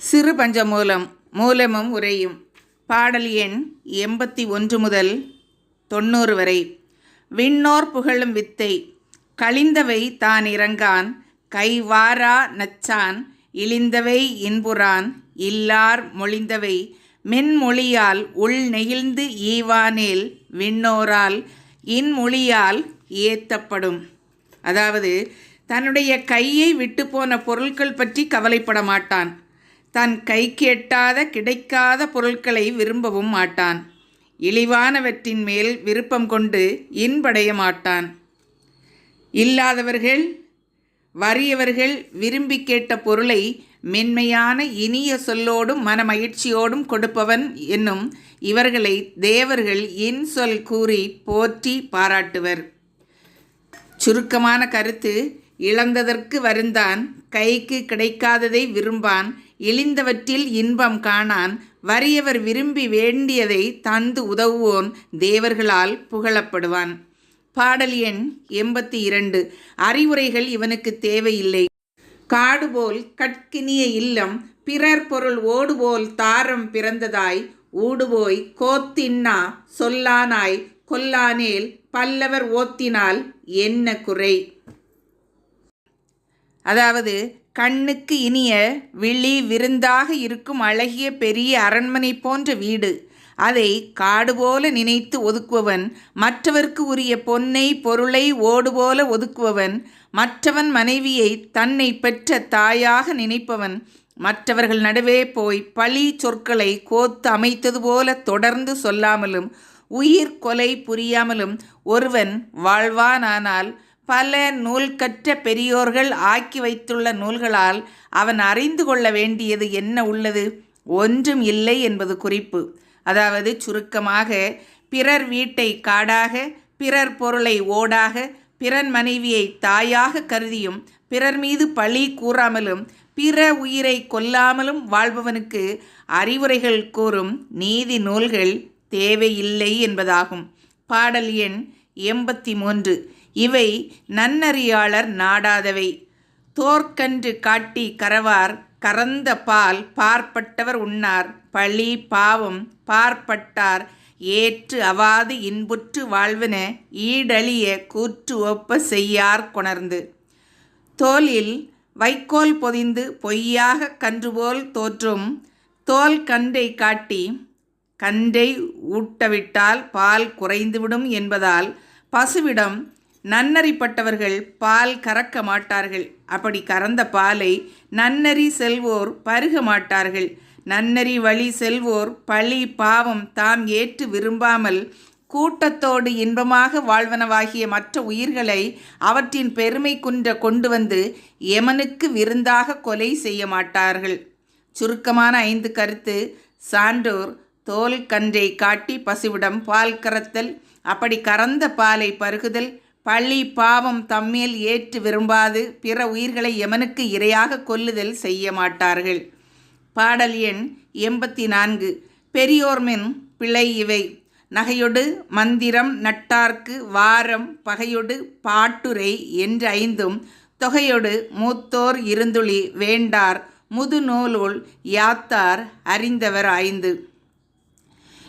சிறு பஞ்சமூலம் மூலமும் உரையும் பாடல் எண் எண்பத்தி ஒன்று முதல் தொண்ணூறு வரை. விண்ணோர் புகழும் வித்தை கழிந்தவை தான் இறங்கான். கைவாரா நச்சான் இழிந்தவை இன்புறான். இல்லார் மொழிந்தவை மென்மொழியால் உள் நெகிழ்ந்து ஈவானேல் விண்ணோரால் இன்மொழியால் ஏத்தப்படும். அதாவது தன்னுடைய கையை விட்டு போன பொருட்கள் பற்றி கவலைப்பட மாட்டான் தன் கைக்கு எட்டாத கிடைக்காத பொருட்களை விரும்பவும் மாட்டான். இழிவானவற்றின் மேல் விருப்பம் கொண்டு இன்படைய மாட்டான். இல்லாதவர்கள் வறியவர்கள் விரும்பி கேட்ட பொருளை மென்மையான இனிய சொல்லோடும் மனமகிழ்ச்சியோடும் கொடுப்பவன் என்னும் இவர்களை தேவர்கள் இன் சொல் கூறி போற்றி பாராட்டுவர். சுருக்கமான கருத்து இழந்ததற்கு வருந்தான் கைக்கு கிடைக்காததை விரும்பான் இழிந்தவற்றில் இன்பம் காணான். வறியவர் விரும்பி வேண்டியதை தந்து உதவுவோன் தேவர்களால் புகழப்படுவான். பாடல் எண் எண்பத்தி இரண்டு. அறிவுரைகள் இவனுக்கு தேவையில்லை. காடுபோல் கட்கினிய இல்லம் பிறர் பொருள் ஓடுபோல் தாரம் பிறந்ததாய் ஊடுபோய் கோத்தின்னா சொல்லானாய் கொல்லானேல் பல்லவர் ஓத்தினால் என்ன குறை? அதாவது கண்ணுக்கு இனிய விழி விருந்தாக இருக்கும் அழகிய பெரிய அரண்மனை போன்ற வீடு. அதை காடு போல நினைத்து ஒதுக்குபவன் மற்றவர்க்கு உரிய பொன்னை பொருளை ஓடு போல ஒதுக்குபவன் மற்றவன் மனைவியை தன்னை பெற்ற தாயாக நினைப்பவன் மற்றவர்கள் நடுவே போய் பழி சொற்களை கோத்து அமைத்தது போல தொடர்ந்து சொல்லாமலும் உயிர் கொலை புரியாமலும் ஒருவன் வாழ்வானானால் பல நூல் கற்ற பெரியோர்கள் ஆக்கி வைத்துள்ள நூல்களால் அவன் அறிந்து கொள்ள வேண்டியது என்ன உள்ளது? ஒன்றும் இல்லை என்பது குறிப்பு. அதாவது சுருக்கமாக பிறர் வீட்டை காடாக பிறர் பொருளை ஓடாக பிறன் மனைவியை தாயாக கருதியும் பிறர் மீது பழி கூறாமலும் பிற உயிரை கொல்லாமலும் வாழ்பவனுக்கு அறிவுரைகள் கூறும் நீதி நூல்கள் தேவையில்லை என்பதாகும். பாடல் எண் எண்பத்தி மூன்று. இவை நன்னறியாளர் நாடாதவை. தோற்கன்று காட்டி கரவார் கறந்த பால் பார்ப்பட்டவர் உண்ணார். பழி பாவம் பார்ப்பட்டார் ஏற்று அவாது இன்புற்று வாழ்வன ஈடழிய கூற்று ஒப்ப செய்யார் கொணர்ந்து. தோலில் வைக்கோல் பொதிந்து பொய்யாக கன்றுபோல் தோற்றும் தோல் கன்றை காட்டி கன்றை ஊட்டவிட்டால் பால் குறைந்துவிடும் என்பதால் பசுவிடம் நன்னறிப்பட்டவர்கள் பால் கறக்க மாட்டார்கள். அப்படி கறந்த பாலை நன்னறி செல்வோர் பருக மாட்டார்கள். நன்னறி வழி செல்வோர் பழி பாவம் தாம் ஏற்று விரும்பாமல் கூட்டத்தோடு இன்பமாக வாழ்வனவாகிய மற்ற உயிர்களை அவற்றின் பெருமை குன்ற கொண்டு வந்து எமனுக்கு விருந்தாக கொலை செய்ய மாட்டார்கள். சுருக்கமான ஐந்து கருத்து. சான்றோர் தோல் கன்றை காட்டி பசுவிடம் பால் கறத்தல். அப்படி கறந்த பாலை பருகுதல். பள்ளி பாவம் தம்மேல் ஏற்று விரும்பாது பிற உயிர்களை எமனுக்கு இரையாக கொல்லுதல் செய்ய மாட்டார்கள். பாடல் எண் எண்பத்தி நான்கு பெரியோர்மின் பிழை இவை. நகையொடு மந்திரம் நட்டார்க்கு வாரம் பகையொடு பாட்டுரை என்று ஐந்தும் தொகையொடு மூத்தோர் இருந்துளி வேண்டார் முதுநூலுள் யாத்தார் அறிந்தவர் ஐந்து.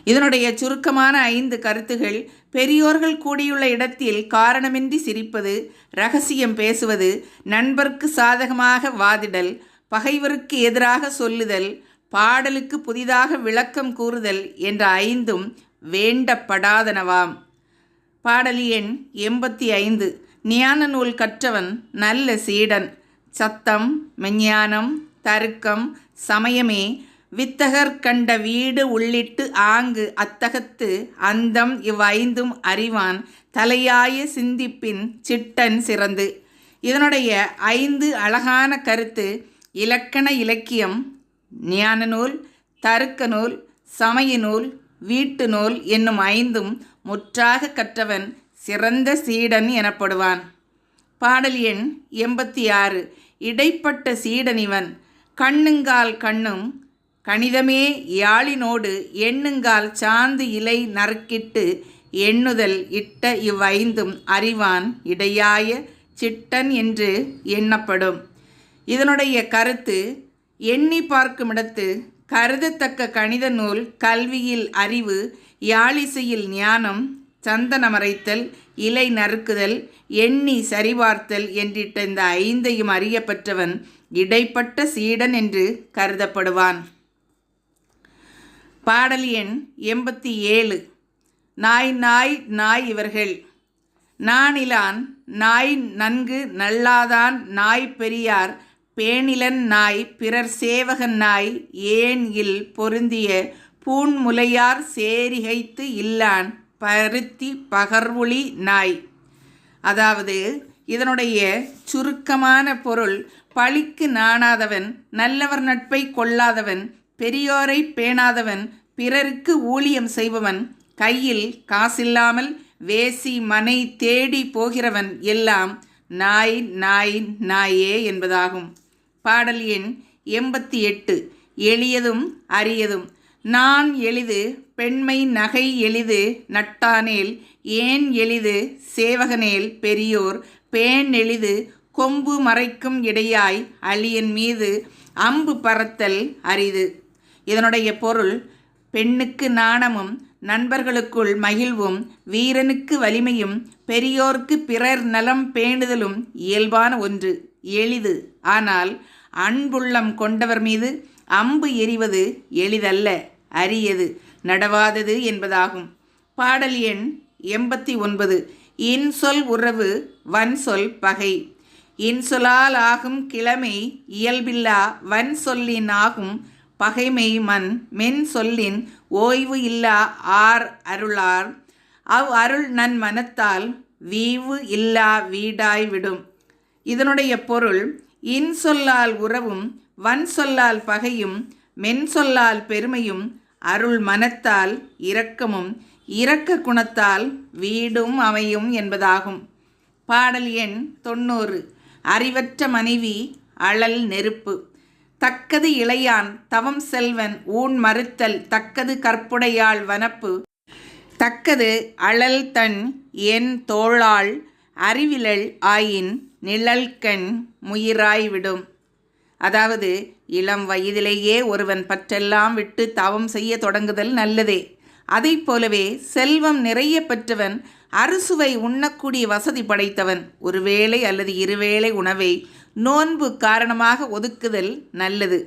இதனுடைய சுருக்கமான ஐந்து கருத்துகள் பெரியோர்கள் கூடியுள்ள இடத்தில் காரணமின்றி சிரிப்பது ரகசியம் பேசுவது நண்பர்க்கு சாதகமாக வாதிடல் பகைவருக்கு எதிராக சொல்லுதல் பாடலுக்கு புதிதாக விளக்கம் கூறுதல் என்ற ஐந்தும் வேண்டப்படாதனவாம். பாடல் எண் எண்பத்தி ஐந்து. ஞான நூல் கற்றவன் நல்ல சீடன். சத்தம் மெஞ்ஞானம் தருக்கம் சமயமே வித்தகர் கண்ட வீடு உள்ளிட்டு ஆங்கு அத்தகத்து அந்தம் இவ்வைந்தும் அறிவான் தலையாய சிந்திப்பின் சிட்டன் சிறந்து. இதனுடைய ஐந்து அழகான கருத்து இலக்கண இலக்கியம் ஞான நூல் தருக்க நூல் சமய நூல் வீட்டு நூல் என்னும் ஐந்தும் முற்றாக கற்றவன் சிறந்த சீடன் எனப்படுவான். பாடல் எண் எண்பத்தி ஆறு. இடைப்பட்ட சீடனிவன் கண்ணுங்கால் கண்ணும் கணிதமே யாழினோடு எண்ணுங்கால் சாந்து இலை நறுக்கிட்டு எண்ணுதல் இட்ட இவ்வைந்தும் அறிவான் இடையாய சிட்டன் என்று எண்ணப்படும். இதனுடைய கருத்து எண்ணி பார்க்குமிடத்து கருதத்தக்க கணித நூல் கல்வியில் அறிவு யாழிசையில் ஞானம் சந்தனமரைத்தல் இலை நறுக்குதல் எண்ணி சரிபார்த்தல் என்றிட்ட இந்த ஐந்தையும் அறியப்பெற்றவன் இடைப்பட்ட சீடன் என்று கருதப்படுவான். பாடல் எண் எண்பத்தி ஏழு. நாய் நாய் நாய் இவர்கள். நானிலான் நாய் நன்கு நல்லாதான் நாய் பெரியார். பேணிலன் நாய் பிறர் சேவகன் நாய் ஏன் இல் பொருந்திய பூண்முலையார் சேரிகைத்து இல்லான் பருத்தி பகர்வுளி நாய். அதாவது இதனுடைய சுருக்கமான பொருள் பழிக்கு நாணாதவன் நல்லவர் நட்பை கொள்ளாதவன் பெரியோரை பேணாதவன் பிறருக்கு ஊழியம் செய்பவன் கையில் காசில்லாமல் வேசி மனை தேடி போகிறவன் எல்லாம் நாய் நாய் நாயே என்பதாகும். பாடல் எண் எண்பத்தி எட்டு. எளியதும் அரியதும். நான் எளிது பெண்மை நகை எளிது நட்டானேல் ஏன் எளிது சேவகனேல் பெரியோர் பேன் எளிது கொம்பு மறைக்கும் இடையாய் அழியன் மீது அம்பு பறத்தல் அரிது. இதனுடைய பொருள் பெண்ணுக்கு நாணமும் நண்பர்களுக்குள் மகிழ்வும் வீரனுக்கு வலிமையும் பெரியோர்க்கு பிறர் நலம் பேணுதலும் இயல்பான ஒன்று எளிது. ஆனால் அன்புள்ளம் கொண்டவர் மீது அம்பு எறிவது எளிதல்ல அரியது நடவாதது என்பதாகும். பாடல் எண் எண்பத்தி ஒன்பது இன்சொல் உறவு வன் சொல் பகை. இன்சொலால் ஆகும் கிழமை இயல்பில்லா வன்சொல்லின் ஆகும் பகைமை மண் மென் சொல்லின் ஓய்வு இல்லா ஆர் அருளார். அவ் அருள் நன் மனத்தால் வீவு இல்லா வீடாய் விடும். இதனுடைய பொருள் இன் சொல்லால் உறவும் வன் சொல்லால் பகையும் மென் சொல்லால் பெருமையும் அருள் மனத்தால் இரக்கமும் இரக்க குணத்தால் வீடும் அமையும் என்பதாகும். பாடல் எண் தொண்ணூறு. அறிவற்ற மனைவி அழல் நெருப்பு. தக்கது இளையான் தவம் செல்வன் ஊன் மறுத்தல் தக்கது கற்புடையாள் வனப்பு. தக்கது அழல் தன் என் தோளாள் அறிவிலள் ஆயின் நிழல்கண் முயிராய் விடும். அதாவது இளம் வயதிலேயே ஒருவன் பற்றெல்லாம் விட்டு தவம் செய்ய தொடங்குதல் நல்லதே. அதை போலவே செல்வம் நிறைய பெற்றவன் அறுசுவை உண்ணக்கூடிய வசதி படைத்தவன். ஒருவேளை அல்லது இருவேளை உணவை நோன்பு காரணமாக ஒதுக்குதல் நல்லது.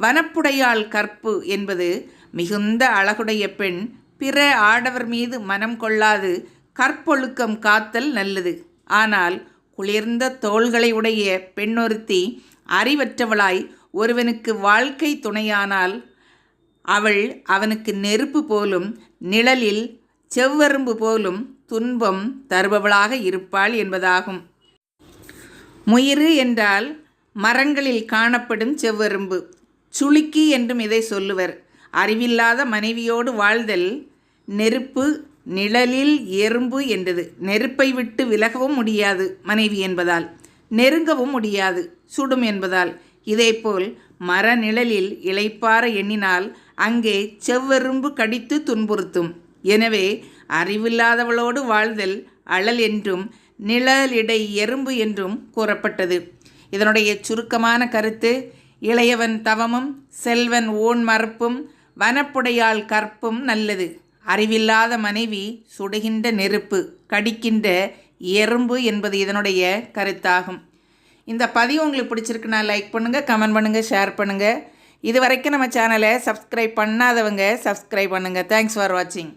வனப்புடையாள் கற்பு என்பது மிகுந்த அழகுடைய பெண் பிற ஆடவர் மீது மனம் கொள்ளாது கற்பொழுக்கம் காத்தல் நல்லது. ஆனால் குளிர்ந்த தோள்களை உடைய பெண்ணொருத்தி அறிவற்றவளாய் ஒருவனுக்கு வாழ்க்கை துணையானால் அவள் அவனுக்கு நெருப்பு போலும் நிழலில் செவ்வரும்பு போலும் துன்பம் தருபவளாக இருப்பாள் என்பதாகும். முயிறு என்றால் மரங்களில் காணப்படும் செவ்வரும்பு. சுளுக்கி என்றும் இதை சொல்லுவர். அறிவில்லாத மனைவியோடு வாழ்தல் நெருப்பு நிழலில் எறும்பு என்றது. நெருப்பை விட்டு விலகவும் முடியாது மனைவி என்பதால். நெருங்கவும் முடியாது சுடும் என்பதால். இதேபோல் மர நிழலில் இளைப்பார எண்ணினால் அங்கே செவ்வெரும்பு கடித்து துன்புறுத்தும். எனவே அறிவில்லாதவளோடு வாழ்தல் அழல் என்றும் நிழலிடை எறும்பு என்றும் கூறப்பட்டது. இதனுடைய சுருக்கமான கருத்து இளையவன் தவமும் செல்வன் ஓன் மறுப்பும் வனப்புடையால் கற்பும் நல்லது. அறிவில்லாத மனைவி சுடுகின்ற நெருப்பு கடிக்கின்ற எறும்பு என்பது இதனுடைய கருத்தாகும். இந்த பதிவு உங்களுக்கு பிடிச்சிருக்குன்னா லைக் பண்ணுங்கள் கமெண்ட் பண்ணுங்கள் ஷேர் பண்ணுங்கள் இது வரைக்கும் நம்ம சேனலை சப்ஸ்கிரைப் பண்ணாதவங்க சப்ஸ்கிரைப் பண்ணுங்கள் தேங்க்ஸ் ஃபார் வாட்சிங்